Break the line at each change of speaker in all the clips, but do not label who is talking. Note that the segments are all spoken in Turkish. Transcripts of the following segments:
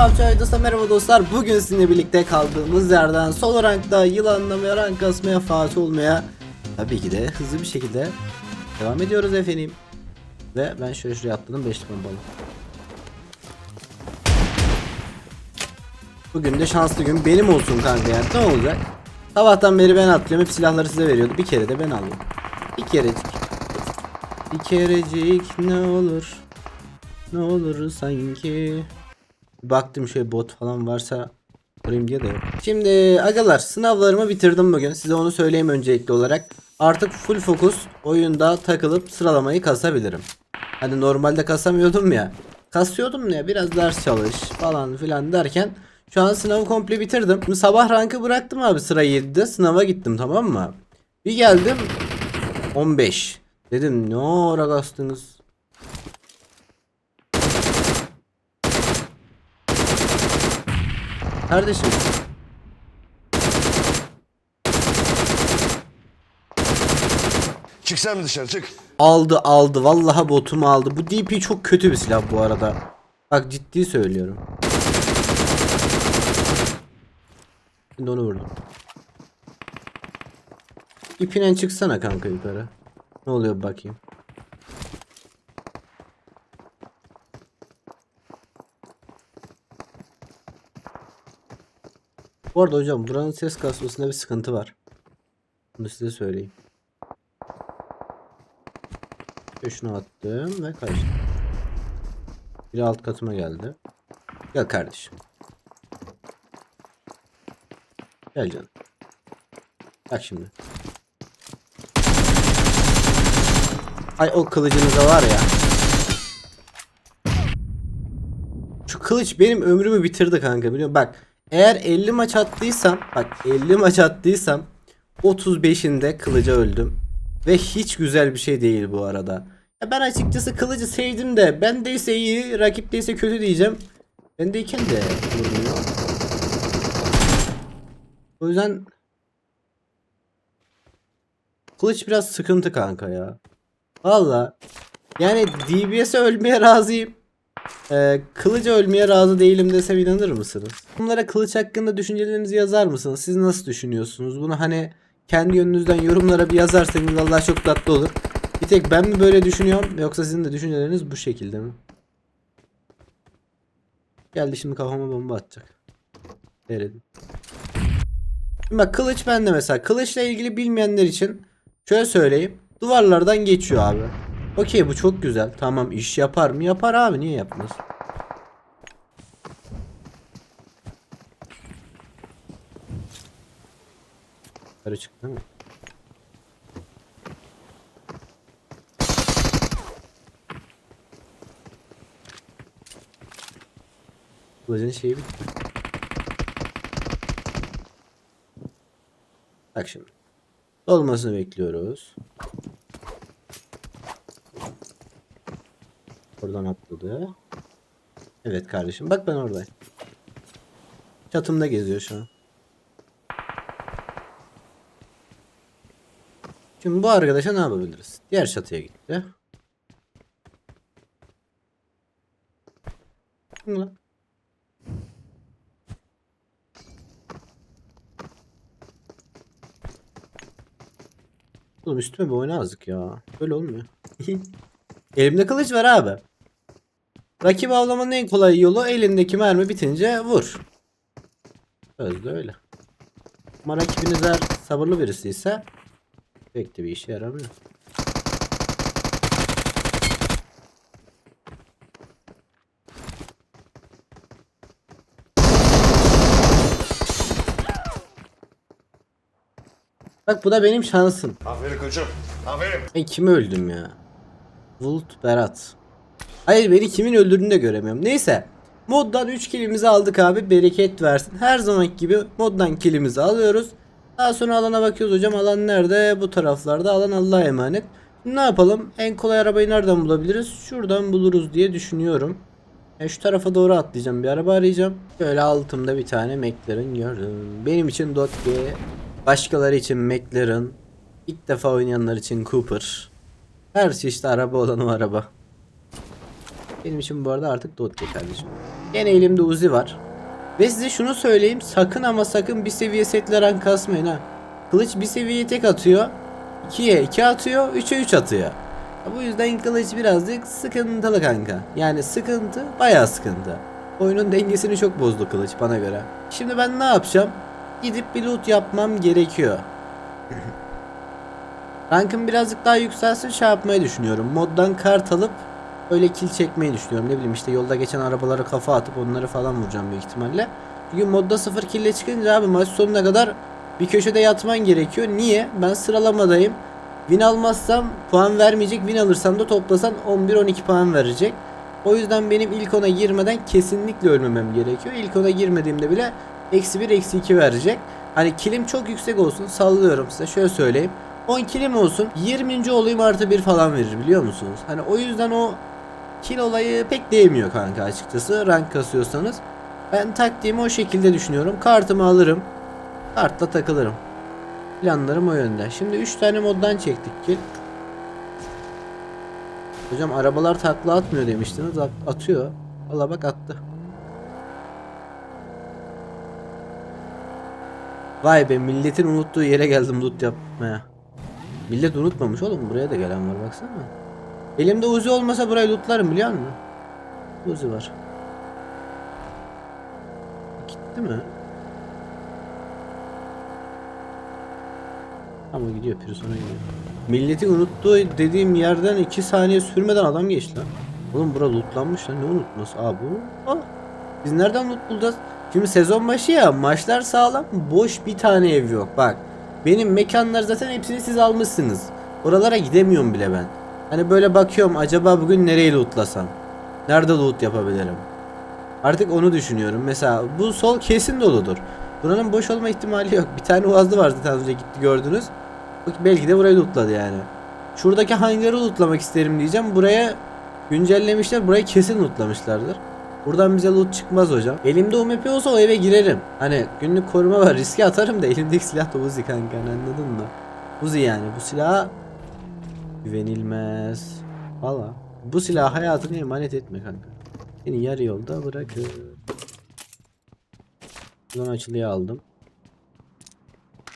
PUBG videosuna merhaba dostlar. Bugün sizinle birlikte kaldığımız yerden solo rankta yılanlamaya, rank kasmaya, Fatih olmaya tabii ki de hızlı bir şekilde devam ediyoruz efendim. Ve ben şöyle şuraya atladım 5 bombalı. Bugün de şanslı gün benim olsun kanka yani ne olacak? Sabahtan beri ben atlıyorum hep silahları size veriyordu bir kere de ben alayım. Bir kerecik. Bir kerecik ne olur? Ne olur sanki? Baktım şöyle bot falan varsa arayayım diye de yok. Şimdi agalar sınavlarımı bitirdim bugün. Size onu söyleyeyim öncelikli olarak. Artık full fokus oyunda takılıp sıralamayı kasabilirim. Hani normalde kasamıyordum ya. Kasıyordum ya biraz ders çalış falan filan derken şu an sınavı komple bitirdim. Şimdi sabah rankı bıraktım abi sıra 7'de sınava gittim tamam mı? Bir geldim 15. Dedim ne ara kastınız? Kardeşim
Çık sen mi dışarı çık.
aldı aldı vallahi botumu aldı. Bu DP çok kötü bir silah bu arada. Bak ciddi söylüyorum. Şimdi onu vurdum. İpinen çıksana kanka yukarı. Ne oluyor bakayım. Bu arada hocam buranın ses kasmasında bir sıkıntı var. Bunu size söyleyeyim. Şunu attım ve kaçtım. Biri alt katıma geldi. Gel kardeşim. Gel canım. Bak şimdi. Ay o kılıcınıza var ya. Şu kılıç benim ömrümü bitirdi kanka biliyor musun? Bak eğer 50 maç attıysam bak 50 maç attıysam 35'inde kılıca öldüm. Ve hiç güzel bir şey değil bu arada. Ya ben açıkçası kılıcı sevdim de bendeyse iyi, rakipteyse kötü diyeceğim. Bendeyken de vurmuyor. O yüzden kılıç biraz sıkıntı kanka ya. Valla yani DBS'e ölmeye razıyım. Ee, kılıca ölmeye razı değilim desem inanır mısınız? Bunlara kılıç hakkında düşüncelerinizi yazar mısınız? Siz nasıl düşünüyorsunuz? Bunu hani kendi yönünüzden yorumlara bir yazarsanız Allah çok tatlı olur. Bir tek ben mi böyle düşünüyorum yoksa sizin de düşünceleriniz bu şekilde mi? Geldi şimdi kafama bomba atacak. Deredim. Şimdi bak kılıç bende mesela. Kılıçla ilgili bilmeyenler için şöyle söyleyeyim. Duvarlardan geçiyor abi. Okey bu çok güzel. Tamam iş yapar mı? Yapar abi niye yapmaz? Yukarı çıktı mi? Kılıcın şeyi bitti. Bak şimdi. Dolmasını bekliyoruz. Oradan atladı. Evet kardeşim. Bak ben oradayım. Çatımda geziyor şu an. Şimdi bu arkadaşa ne yapabiliriz? Diğer çatıya gitti. Lan? Oğlum üstüme bir oyna azıcık ya. Böyle olmuyor. Elimde kılıç var abi. Rakip avlamanın en kolay yolu elindeki mermi bitince vur. Sözde öyle. Ama rakibiniz eğer sabırlı birisi ise pek de bir işe yaramıyor. Bak bu da benim şansım.
Aferin koçum. Aferin.
Ben kimi öldüm ya? Vult Berat. Hayır beni kimin öldürdüğünü de göremiyorum. Neyse. Moddan 3 kilimizi aldık abi. Bereket versin. Her zamanki gibi moddan kilimizi alıyoruz. Daha sonra alana bakıyoruz hocam. Alan nerede? Bu taraflarda. Alan Allah'a emanet. Şimdi ne yapalım? En kolay arabayı nereden bulabiliriz? Şuradan buluruz diye düşünüyorum. E şu tarafa doğru atlayacağım. Bir araba arayacağım. Böyle altımda bir tane McLaren gördüm. Benim için Dodge. Başkaları için McLaren. İlk defa oynayanlar için Cooper. Her çeşit araba olan o araba. Benim için bu arada artık Dotke kardeşim. Yine elimde Uzi var. Ve size şunu söyleyeyim. Sakın ama sakın bir seviye setle rank kasmayın ha. Kılıç bir seviyeye tek atıyor. 2'ye 2 atıyor. 3'e 3 atıyor. Bu yüzden kılıç birazcık sıkıntılı kanka. Yani sıkıntı bayağı sıkıntı. Oyunun dengesini çok bozdu kılıç bana göre. Şimdi ben ne yapacağım? Gidip bir loot yapmam gerekiyor. Rankım birazcık daha yükselsin şey yapmayı düşünüyorum. Moddan kart alıp öyle kill çekmeyi düşünüyorum. Ne bileyim işte yolda geçen arabalara kafa atıp onları falan vuracağım büyük ihtimalle. Çünkü modda 0 kille çıkınca abi maç sonuna kadar bir köşede yatman gerekiyor. Niye? Ben sıralamadayım. Win almazsam puan vermeyecek. Win alırsam da toplasan 11-12 puan verecek. O yüzden benim ilk ona girmeden kesinlikle ölmemem gerekiyor. İlk ona girmediğimde bile eksi 1 eksi 2 verecek. Hani kilim çok yüksek olsun sallıyorum size şöyle söyleyeyim. 10 kilim olsun 20. olayım artı 1 falan verir biliyor musunuz? Hani o yüzden o kill olayı pek değmiyor kanka açıkçası rank kasıyorsanız. Ben taktiğimi o şekilde düşünüyorum. Kartımı alırım. Kartla takılırım. Planlarım o yönde. Şimdi 3 tane moddan çektik kill. Hocam arabalar takla atmıyor demiştiniz. At- atıyor. Valla bak attı. Vay be milletin unuttuğu yere geldim loot yapmaya. Millet unutmamış oğlum buraya da gelen var baksana. Elimde Uzi olmasa burayı lootlarım biliyor musun? Uzi var. Gitti mi? Ama gidiyor Pearson'a gidiyor. Milletin unuttuğu dediğim yerden 2 saniye sürmeden adam geçti lan. Oğlum bura lootlanmış lan ne unutması? Aa bu. Aa. Biz nereden loot bulacağız? Şimdi sezon başı ya maçlar sağlam boş bir tane ev yok bak. Benim mekanlar zaten hepsini siz almışsınız. Oralara gidemiyorum bile ben. Hani böyle bakıyorum acaba bugün nereyi lootlasam? Nerede loot yapabilirim? Artık onu düşünüyorum. Mesela bu sol kesin doludur. Buranın boş olma ihtimali yok. Bir tane uazlı var zaten önce gitti gördünüz. Belki de burayı lootladı yani. Şuradaki hangarı lootlamak isterim diyeceğim. Buraya güncellemişler. Burayı kesin lootlamışlardır. Buradan bize loot çıkmaz hocam. Elimde UMP olsa o eve girerim. Hani günlük koruma var. Riske atarım da elimdeki silah da Uzi kanka anladın mı? Uzi yani. Bu silah güvenilmez. Valla. Bu silah hayatını emanet etme kanka. Seni yarı yolda bırakır. Buradan açılıya aldım.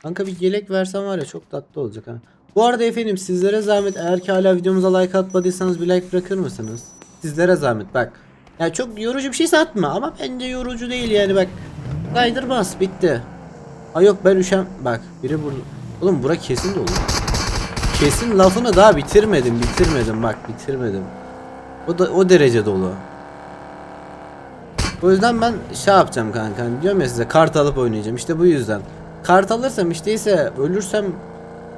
Kanka bir yelek versen var ya çok tatlı olacak ha. Bu arada efendim sizlere zahmet eğer ki hala videomuza like atmadıysanız bir like bırakır mısınız? Sizlere zahmet bak. Ya çok yorucu bir şey satma ama bence yorucu değil yani bak. Bas bitti. Ha yok ben üşem bak biri burada. Oğlum bura kesin dolu. Kesin lafını daha bitirmedim bitirmedim bak bitirmedim. O da o derece dolu. O yüzden ben şey yapacağım kanka. Hani diyorum ya size kart alıp oynayacağım. İşte bu yüzden. Kart alırsam işte ise ölürsem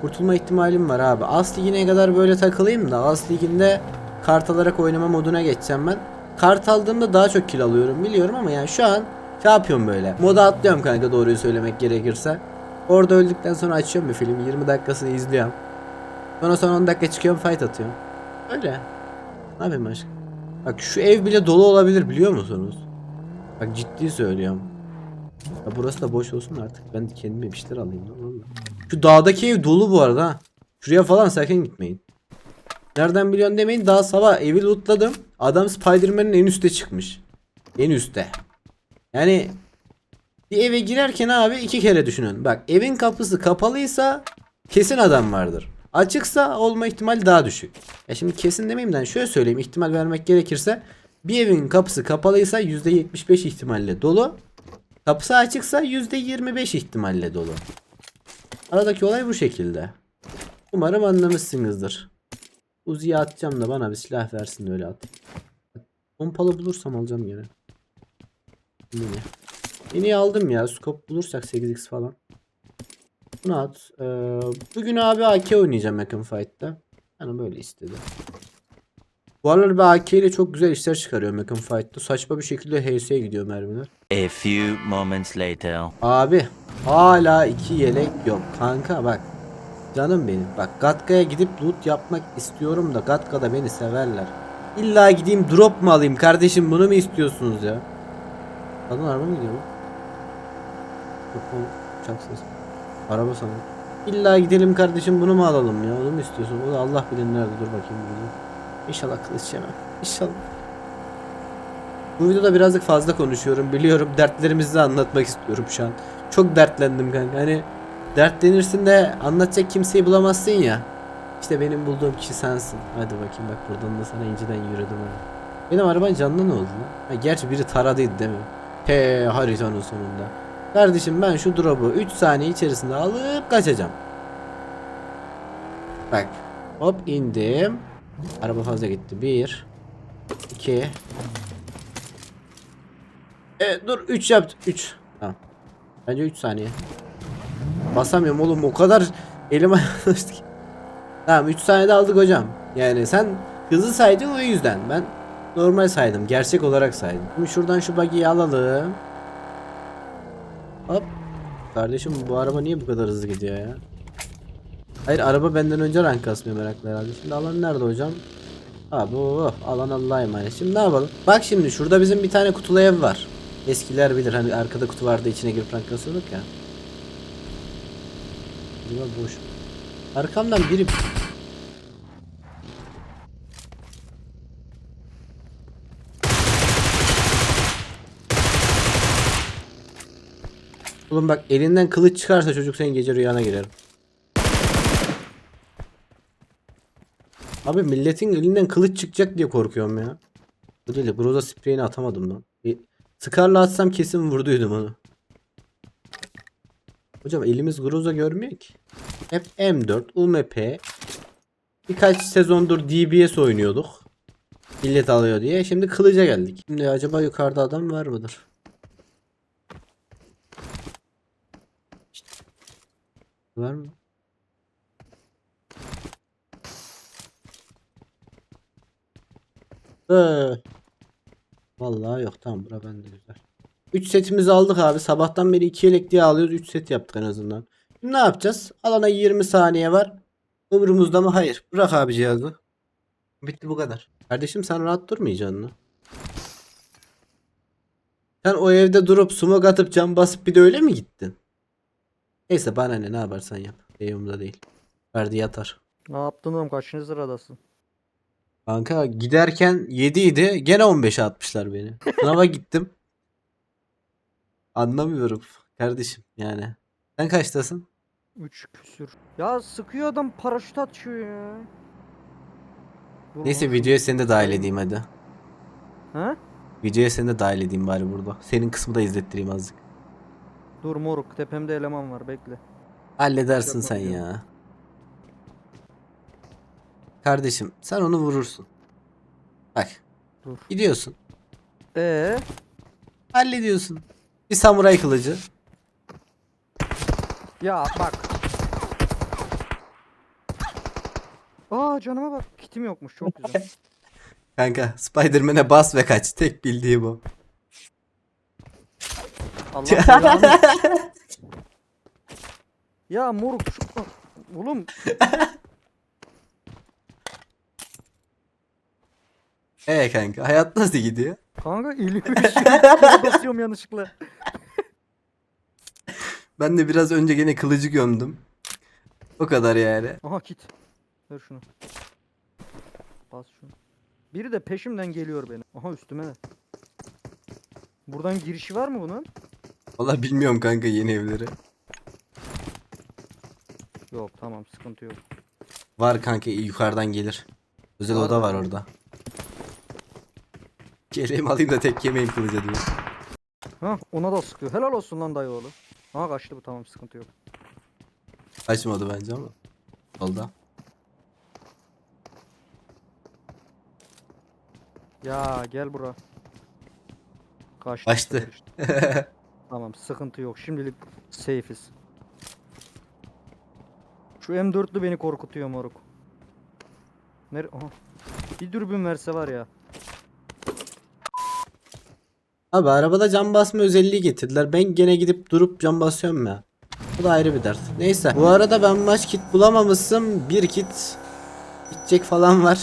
kurtulma ihtimalim var abi. As ligine kadar böyle takılayım da As liginde kart alarak oynama moduna geçeceğim ben. Kart aldığımda daha çok kill alıyorum biliyorum ama yani şu an şey yapıyorum böyle. Moda atlıyorum kanka doğruyu söylemek gerekirse. Orada öldükten sonra açıyorum bir film 20 dakikasını izliyorum. Sonra son 10 dakika çıkıyorum fight atıyorum. Öyle. Ne yapayım başka? Bak şu ev bile dolu olabilir biliyor musunuz? Bak ciddi söylüyorum. Ya burası da boş olsun artık. Ben kendime bir şeyler alayım lan valla. Şu dağdaki ev dolu bu arada. Şuraya falan sakın gitmeyin. Nereden biliyorsun demeyin. Daha sabah evi lootladım. Adam Spider-Man'in en üste çıkmış. En üste. Yani bir eve girerken abi iki kere düşünün. Bak evin kapısı kapalıysa kesin adam vardır. Açıksa olma ihtimali daha düşük. Ya şimdi kesin demeyeyim de hani şöyle söyleyeyim ihtimal vermek gerekirse bir evin kapısı kapalıysa %75 ihtimalle dolu. Kapısı açıksa %25 ihtimalle dolu. Aradaki olay bu şekilde. Umarım anlamışsınızdır. Uzi'ye atacağım da bana bir silah versin öyle at. Pompalı bulursam alacağım gene. Mini. Mini aldım ya. Scope bulursak 8x falan. Bunu at. Ee, bugün abi AK oynayacağım yakın fight'ta. Hani böyle istedi. Bu aralar ben AK ile çok güzel işler çıkarıyorum yakın fight'ta. Saçma bir şekilde HS'ye gidiyor mermiler.
A few moments later.
Abi hala iki yelek yok. Kanka bak. Canım benim. Bak Gatka'ya gidip loot yapmak istiyorum da Gatka'da beni severler. İlla gideyim drop mu alayım kardeşim bunu mu istiyorsunuz ya? Kadın araba mı gidiyor bu? Yok o uçak sesi. Araba sanırım. İlla gidelim kardeşim bunu mu alalım ya? Onu mu istiyorsun? O da Allah bilir nerede dur bakayım. gidiyor. İnşallah kılıç yemem. İnşallah. Bu videoda birazcık fazla konuşuyorum biliyorum. Dertlerimizi de anlatmak istiyorum şu an. Çok dertlendim kanka. Hani dertlenirsin de anlatacak kimseyi bulamazsın ya. İşte benim bulduğum kişi sensin. Hadi bakayım bak buradan da sana inciden yürüdüm ha. Benim arabanın canına ne oldu lan? Ha, gerçi biri taradıydı değil mi? He haritanın sonunda. Kardeşim ben şu drop'u 3 saniye içerisinde alıp kaçacağım. Bak. Hop indim. Araba fazla gitti. 1 2 Evet dur 3 yaptı. 3. Tamam. Bence 3 saniye. Basamıyorum oğlum o kadar elim ayağım alıştı ki. Tamam 3 saniyede aldık hocam. Yani sen hızlı saydın o yüzden. Ben normal saydım. Gerçek olarak saydım. Şimdi şuradan şu buggy'yi alalım. Hop. Kardeşim bu araba niye bu kadar hızlı gidiyor ya? Hayır araba benden önce rank kasmıyor merakla herhalde. Şimdi alan nerede hocam? Abi oh, alan Allah'a emanet. Şimdi ne yapalım? Bak şimdi şurada bizim bir tane kutulu ev var. Eskiler bilir hani arkada kutu vardı içine girip rank kasıyorduk ya. Acaba boş. Arkamdan biri Oğlum bak elinden kılıç çıkarsa çocuk senin gece rüyana girer. Abi milletin elinden kılıç çıkacak diye korkuyorum ya. Bu değil de Groza spreyini atamadım lan. Bir Scar'la atsam kesin vurduydum onu. Hocam elimiz Groza görmüyor ki. Hep M4, UMP. Birkaç sezondur DBS oynuyorduk. Millet alıyor diye. Şimdi kılıca geldik. Şimdi acaba yukarıda adam var mıdır? Var mı? Ee, Vallahi yok tamam bura bende güzel. 3 setimizi aldık abi. Sabahtan beri 2 yelek diye alıyoruz. 3 set yaptık en azından. Şimdi ne yapacağız? Alana 20 saniye var. Umurumuzda mı? Hayır. Bırak abi cihazı. Bitti bu kadar. Kardeşim sen rahat durmayacaksın mı? Sen o evde durup smoke atıp cam basıp bir de öyle mi gittin? Neyse bana ne ne yaparsan yap. Eyumda değil. Verdi yatar.
Ne yaptın oğlum kaçıncı sıradasın?
Kanka giderken 7 idi. Gene 15'e atmışlar beni. Sınava gittim. Anlamıyorum kardeşim yani. Sen kaçtasın?
3 küsür. Ya sıkıyor adam paraşüt atıyor ya. Dur
Neyse videoya seni de dahil edeyim hadi.
Ha?
Videoya seni de dahil edeyim bari burada. Senin kısmı da izlettireyim azıcık.
Dur moruk tepemde eleman var bekle.
Halledersin sen
Yapamıyorum.
ya. Kardeşim sen onu vurursun. Bak.
Dur.
Gidiyorsun.
Ee,
Hallediyorsun. Bir samuray kılıcı.
ya bak. Aa canıma bak. Kitim yokmuş çok güzel.
Kanka Spider-Man'e bas ve kaç. Tek bildiği bu.
Allah belanı. Ya moruk şu... Oğlum
Ee kanka hayat nasıl gidiyor?
kanka elimi basıyorum yanlışlıkla.
Ben de biraz önce gene kılıcı gömdüm. O kadar yani.
Aha kit. Ver şunu. Bas şunu. Biri de peşimden geliyor benim. Aha üstüme de. Buradan girişi var mı bunun?
Valla bilmiyorum kanka yeni evleri.
Yok tamam sıkıntı yok.
Var kanka yukarıdan gelir. Özel
Var
oda
mı?
var orada. Geleyim alayım da tek yemeyim kılıca diyor.
Ha ona da sıkıyor. Helal olsun lan dayı oğlu. Aha kaçtı bu tamam sıkıntı yok.
Açmadı bence ama. Solda.
Ya gel bura. Kaçtı.
Kaçtı.
tamam sıkıntı yok. Şimdilik safe'iz. Şu M4'lü beni korkutuyor moruk. Nere Aha. Bir dürbün verse var ya.
Abi arabada cam basma özelliği getirdiler. Ben gene gidip durup cam basıyorum ya. Bu da ayrı bir dert. Neyse. Bu arada ben maç kit bulamamışsın. Bir kit gidecek falan var.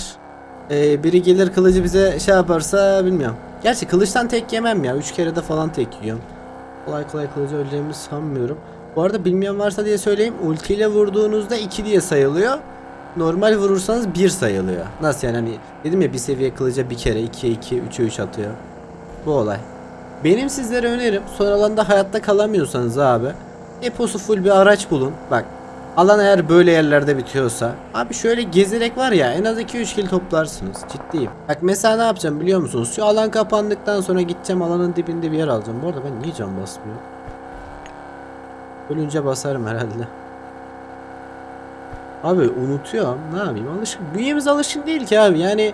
Ee, biri gelir kılıcı bize şey yaparsa bilmiyorum. Gerçi kılıçtan tek yemem ya. Üç kere de falan tek yiyorum. Kolay kolay kılıcı öleceğimi sanmıyorum. Bu arada bilmeyen varsa diye söyleyeyim. Ultiyle vurduğunuzda 2 diye sayılıyor. Normal vurursanız 1 sayılıyor. Nasıl yani hani dedim ya bir seviye kılıca bir kere 2'ye 2 3'e 3 atıyor. bu olay. Benim sizlere önerim son alanda hayatta kalamıyorsanız abi deposu full bir araç bulun. Bak alan eğer böyle yerlerde bitiyorsa abi şöyle gezerek var ya en az 2-3 kill toplarsınız ciddiyim. Bak mesela ne yapacağım biliyor musunuz? Şu alan kapandıktan sonra gideceğim alanın dibinde bir yer alacağım. Bu arada ben niye can basmıyor? Ölünce basarım herhalde. Abi unutuyorum. Ne yapayım? Alışık. Bünyemiz alışkın değil ki abi. Yani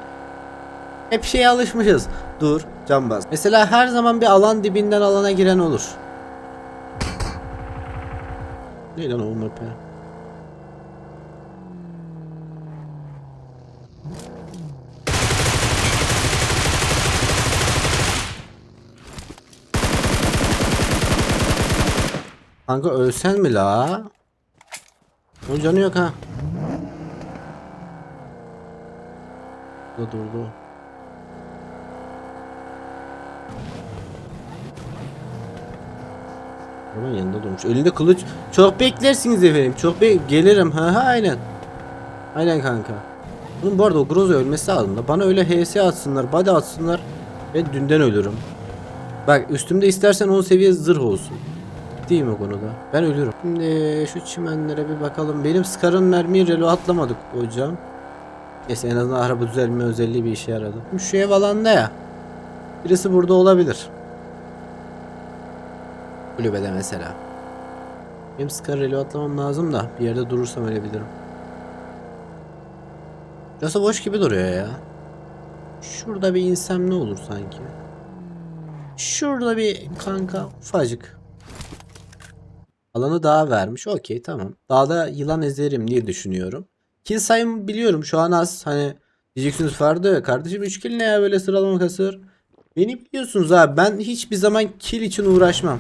hep şeye alışmışız. Dur, can bas. Mesela her zaman bir alan dibinden alana giren olur. Ne lan o map ya? Kanka ölsen mi la? Onun canı yok ha. Dur dur dur. Hemen yanında durmuş. Elinde kılıç. Çok beklersiniz efendim. Çok be gelirim. Ha ha aynen. Aynen kanka. Bunun bu arada o Groza ölmesi lazım da. Bana öyle HS atsınlar, body atsınlar. Ben dünden ölürüm. Bak üstümde istersen 10 seviye zırh olsun. Mi o konuda? Ben ölürüm. Şimdi şu çimenlere bir bakalım. Benim Scar'ın mermiyi relo atlamadık hocam. Neyse en azından araba düzelme özelliği bir işe yaradı. Şu ev alanda ya. Birisi burada olabilir. Kulübede mesela. Benim Scar relo atlamam lazım da bir yerde durursam ölebilirim. Burası boş gibi duruyor ya. Şurada bir insem ne olur sanki. Şurada bir kanka ufacık. Alanı dağa vermiş. Okey tamam. Dağda yılan ezerim diye düşünüyorum. Kill sayım biliyorum şu an az. Hani diyeceksiniz Ferdi kardeşim 3 kill ne ya böyle sıralama kasır. Beni biliyorsunuz abi ben hiçbir zaman kill için uğraşmam.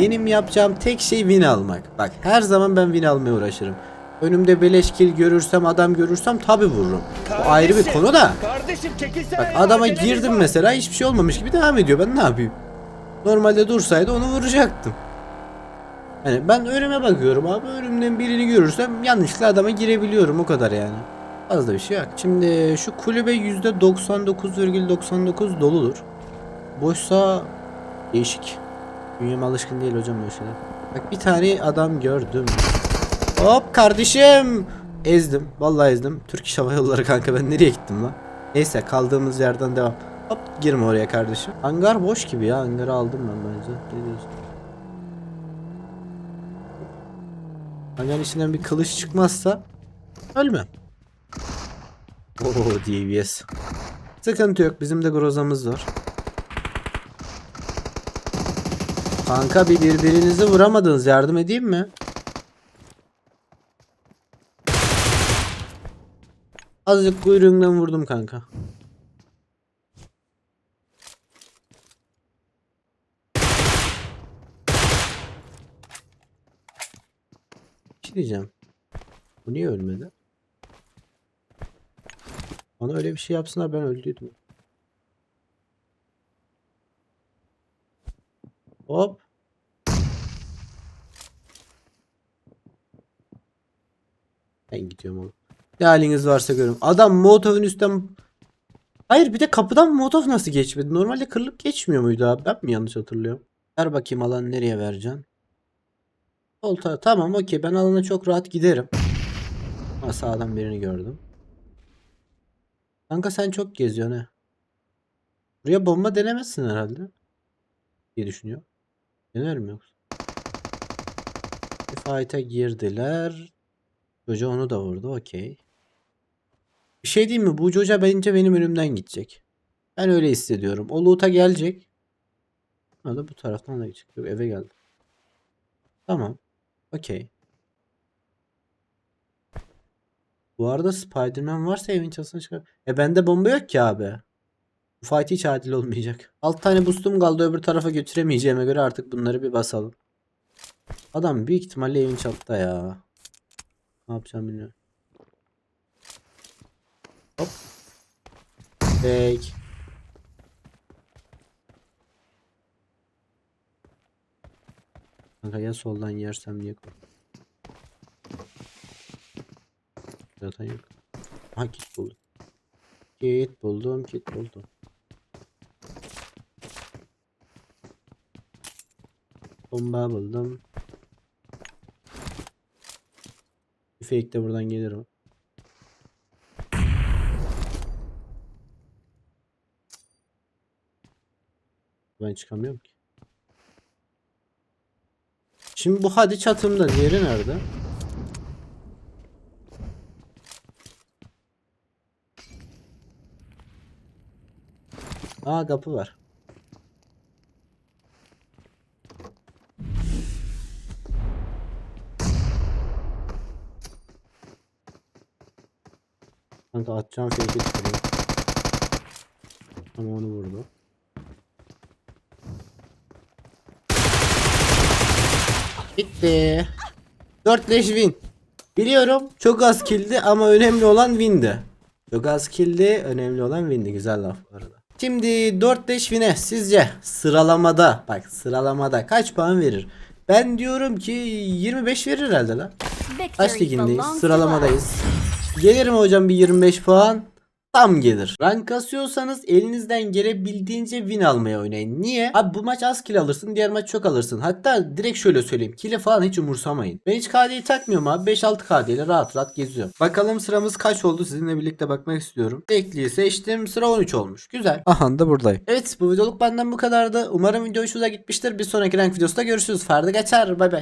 Benim yapacağım tek şey win almak. Bak her zaman ben win almaya uğraşırım. Önümde beleş kill görürsem adam görürsem tabi vururum. O ayrı bir konu da.
Kardeşim
Bak adama girdim mesela hiçbir şey olmamış gibi devam ediyor. Ben ne yapayım? Normalde dursaydı onu vuracaktım. Hani ben önüme bakıyorum abi. Önümden birini görürsem yanlışlıkla adama girebiliyorum o kadar yani. Fazla bir şey yok. Şimdi şu kulübe %99,99 doludur. Boşsa değişik. Bünyem alışkın değil hocam böyle şeyler. Bak bir tane adam gördüm. Hop kardeşim. Ezdim. Vallahi ezdim. Türk İş Hava Yolları kanka ben nereye gittim lan? Neyse kaldığımız yerden devam. Hop girme oraya kardeşim. Hangar boş gibi ya. Hangarı aldım ben bence. Ne diyorsun? Hangarın içinden bir kılıç çıkmazsa ölmem. Oo DBS. Sıkıntı yok. Bizim de grozamız var. Kanka bir birbirinizi vuramadınız. Yardım edeyim mi? Azıcık kuyruğundan vurdum kanka. Diyeceğim. Bu niye ölmedi? Bana öyle bir şey yapsınlar ben öldüydüm. Hop. Ben gidiyorum oğlum. Ne haliniz varsa görün. Adam Molotov'un üstten... Hayır bir de kapıdan Molotov nasıl geçmedi? Normalde kırılıp geçmiyor muydu abi? Ben mi yanlış hatırlıyorum? Ver bakayım alan nereye vereceksin? Tarafa. Tamam okey ben alana çok rahat giderim. Ha sağdan birini gördüm. Kanka sen çok geziyorsun he. Buraya bomba denemezsin herhalde. diye düşünüyor. Dener mi yoksa? Bir fight'a girdiler. Hoca onu da vurdu. Okey. Bir şey diyeyim mi? Bu hoca bence benim önümden gidecek. Ben öyle hissediyorum. O loot'a gelecek. Ha da bu taraftan da gidecek. Yok, eve geldi. Tamam. Okey. Bu arada Spider-Man varsa evin çatısına çıkar. E bende bomba yok ki abi. Bu fight hiç adil olmayacak. 6 tane boostum kaldı öbür tarafa götüremeyeceğime göre artık bunları bir basalım. Adam büyük ihtimalle evin çatıda ya. Ne yapacağım bilmiyorum. Hop. Fake. Kanka ya soldan yersem diye korktum. Zaten yok. Ha kit buldum. Kit buldum, kit buldum. Bomba buldum. Fake de buradan gelir o. Ben çıkamıyorum ki. Şimdi bu hadi çatımda. Diğeri nerede? Aa kapı var. Kanka atacağım fake'i tutuyor. Ama onu vurdu. Bitti. 4 leş win. Biliyorum çok az killdi ama önemli olan windi. Çok az killdi önemli olan windi. Güzel laf bu arada. Şimdi 4 leş win'e sizce sıralamada bak sıralamada kaç puan verir? Ben diyorum ki 25 verir herhalde lan. Kaç ligindeyiz? Sıralamadayız. Gelir mi hocam bir 25 puan? Tam gelir. Rank kasıyorsanız elinizden gelebildiğince win almaya oynayın. Niye? Abi bu maç az kill alırsın, diğer maç çok alırsın. Hatta direkt şöyle söyleyeyim. Kill'i falan hiç umursamayın. Ben hiç KD'yi takmıyorum abi. 5-6 KD ile rahat rahat geziyorum. Bakalım sıramız kaç oldu? Sizinle birlikte bakmak istiyorum. Tekliği seçtim. Sıra 13 olmuş. Güzel. Aha da buradayım. Evet bu videoluk benden bu kadardı. Umarım video hoşunuza gitmiştir. Bir sonraki rank videosunda görüşürüz. Ferdi geçer. Bay bay.